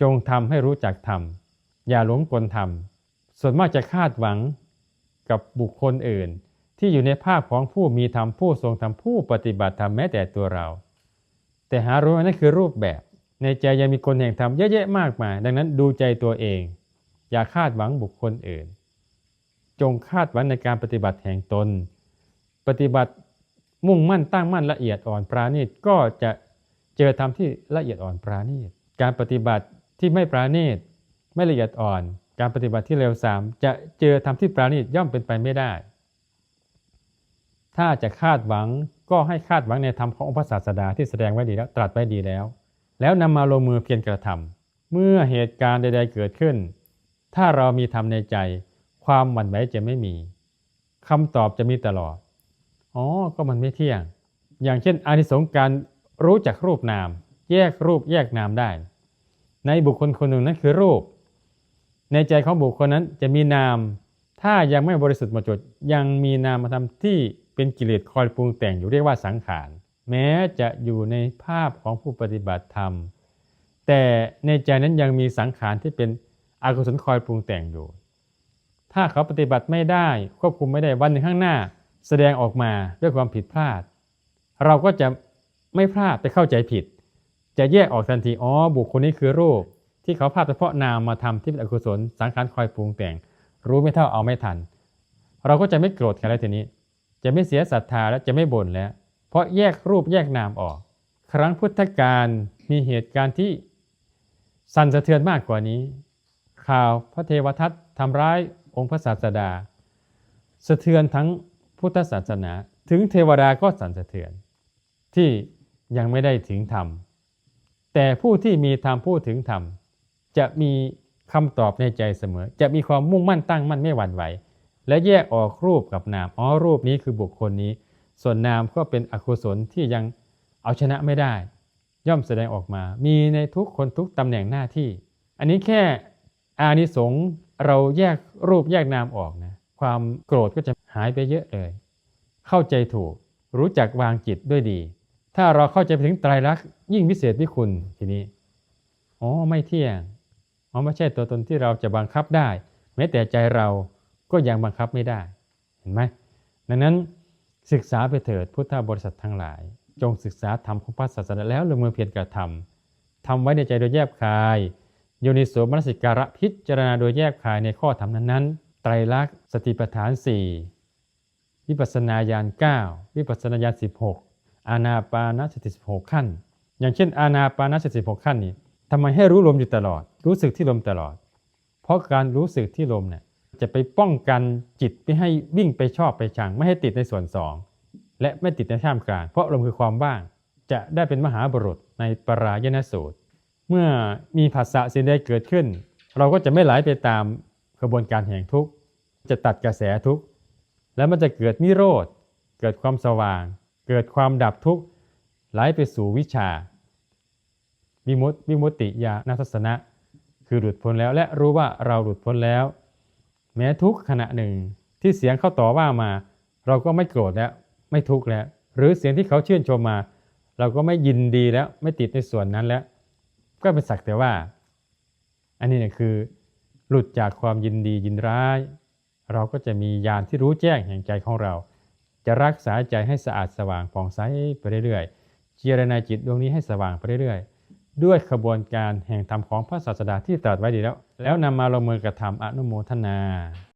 จงทำให้รู้จักทำอย่าหลงกลทำส่วนมากจะคาดหวังกับบุคคลอื่น ที่อยู่ในภาพของผู้มีธรรมผู้ทรงธรรมผู้ปฏิบัติธรรมแม้แต่ตัวเรา แต่หารู้ไหมนั่นคือรูปแบบ ในใจยังมีคนแห่งธรรมเยอะแยะมากมาย ดังนั้นดูใจตัวเอง อย่าคาดหวังบุคคลอื่น จงคาดหวังในการปฏิบัติแห่งตน ปฏิบัติมุ่งมั่นตั้งมั่นละเอียดอ่อนปราณีตก็จะเจอธรรมที่ละเอียดอ่อนปราณีตการปฏิบัติ ที่ไม่ปราณีตไม่ละเอียดอ่อน การปฏิบัติที่เร็วสามจะเจอธรรมที่ปราณีตย่อมเป็นไปไม่ได้ ถ้าจะคาดหวังก็ให้คาดหวังในธรรมขององค์พระศาสดาที่แสดงไว้ดีแล้วตรัสไว้ดีแล้ว แล้วนำมาลงมือเพียรกระทำเมื่อเหตุการณ์ใด ๆ เกิดขึ้น ถ้าเรามีธรรมในใจ ความหวั่นไหวจะไม่มีคำตอบจะมีตลอดอ๋อก็มันไม่เที่ยง อย่างเช่นอานิสงส์การรู้จักรูปนาม แยกรูปแยกนามได้ ในบุคคลคนหนึ่งนั้นคือรูป ในใจของบุคคลนั้นจะมีนาม ถ้ายังไม่บริสุทธิ์หมดจดยังมีนามธรรมที่เป็นกิเลสคอยปรุงแต่งอยู่เรียกว่าสังขาร แม้จะอยู่ในภาพของผู้ปฏิบัติธรรม แต่ในใจนั้นยังมีสังขารที่เป็นอกุศลคอยปรุงแต่งอยู่ ถ้าเขาปฏิบัติไม่ได้ควบคุมไม่ได้วันหนึ่งข้างหน้า แสดงออกมาด้วยความผิดพลาด เราก็จะไม่พลาดไปเข้าใจผิด จะแยกออกทันทีอ๋อบุคคลนี้คือรูป ที่เขาพาดเฉพาะนามมาทำที่เป็นอกุศลสังขารคอยปรุงแต่ง รู้ไม่เท่าเอาไม่ทัน เราก็จะไม่โกรธกันแล้วทีนี้ จะไม่เสียศรัทธาและจะไม่บ่นแล้ว เพราะแยกรูปแยกนามออก ครั้งพุทธกาลมีเหตุการณ์ที่สั่นสะเทือนมากกว่านี้ ข่าวพระเทวทัตทำร้ายองค์พระศาสดา สะเทือนทั้งพุทธศาสนา ถึงเทวดาก็สั่นสะเทือน ที่ยังไม่ได้ถึงธรรม แต่ผู้ที่มีธรรมผู้ถึงธรรมจะมีคำตอบในใจเสมอ จะมีความมุ่งมั่นตั้งมั่นไม่หวั่นไหว และแยกออกรูปกับนามอ๋อรูปนี้คือบุคคลนี้ ส่วนนามก็เป็นอกุศลที่ยังเอาชนะไม่ได้ ย่อมแสดงออกมา มีในทุกคนทุกตำแหน่งหน้าที่ อันนี้แค่อานิสงส์เราแยกรูปแยกนามออกนะความโกรธก็จะหายไปเยอะเลย เข้าใจถูกรู้จักวางจิตด้วยดี ถ้าเราเข้าใจไปถึงไตรลักษณ์ยิ่งวิเศษวิคุณทีนี้อ๋อไม่เที่ยงอ๋อไม่ใช่ตัวตนที่เราจะบังคับได้ แม้แต่ใจเราก็ยังบังคับไม่ได้เห็นไหมดังนั้นศึกษาไปเถิดพุทธบริษัททั้งหลาย จงศึกษาธรรมของพระศาสนาแล้วลงมือเพียรกระทำทำไว้ในใจโดยแยบคายโยนิโสมนสิการะพิจารณาโดยแยบคายในข้อธรรมนั้นๆ ไตรลักษณ์สติปัฏฐาน 4 วิปัสสนาญาณ9วิปัสสนาญาณ16 อานาปานสติ16ขั้น อย่างเช่น อานาปานสติ16ขั้นนี้ทำไมให้รู้ลมอยู่ตลอด รู้สึกที่ลมตลอด เพราะการรู้สึกที่ลมเนี่ยจะไปป้องกันจิตไม่ให้วิ่งไปชอบไปชัง ไม่ให้ติดในส่วนสองและไม่ติดในท่ามกลางเพราะลมคือความว่าง จะได้เป็นมหาบุรุษในปรายณสูตร เมื่อมีภาษาสิ่งใดเกิดขึ้น เราก็จะไม่ไหลไปตามกระบวนการแห่งทุกข์จะตัดกระแสทุกข์แล้วมันจะเกิดนิโรธเกิดความสว่าง เกิดความดับทุกข์ไหลไปสู่วิชาวิมุตติวิมุตติญาณทัศนะ คือหลุดพ้นแล้วและรู้ว่าเราหลุดพ้นแล้ว แม้ทุกขณะหนึ่งที่เสียงเข้าต่อว่ามา เราก็ไม่โกรธแล้วไม่ทุกข์แล้ว หรือเสียงที่เขาชื่นชมมา เราก็ไม่ยินดีแล้วไม่ติดในส่วนนั้นแล้ว ก็เป็นสักแต่ว่า อันนี้เนี่ยคือหลุดจากความยินดียินร้าย เราก็จะมีญาณที่รู้แจ้งแห่งใจของเรา จะรักษาใจให้สะอาดสว่างผ่องใสไปเรื่อยๆเจรณาจิตดวงนี้ให้สว่างไปเรื่อยๆ ด้วยขบวนการแห่งธรรมของพระศาสดาที่ตรัสไว้ดีแล้ว แล้วนำมาลงมือกระทำอนุโมทนา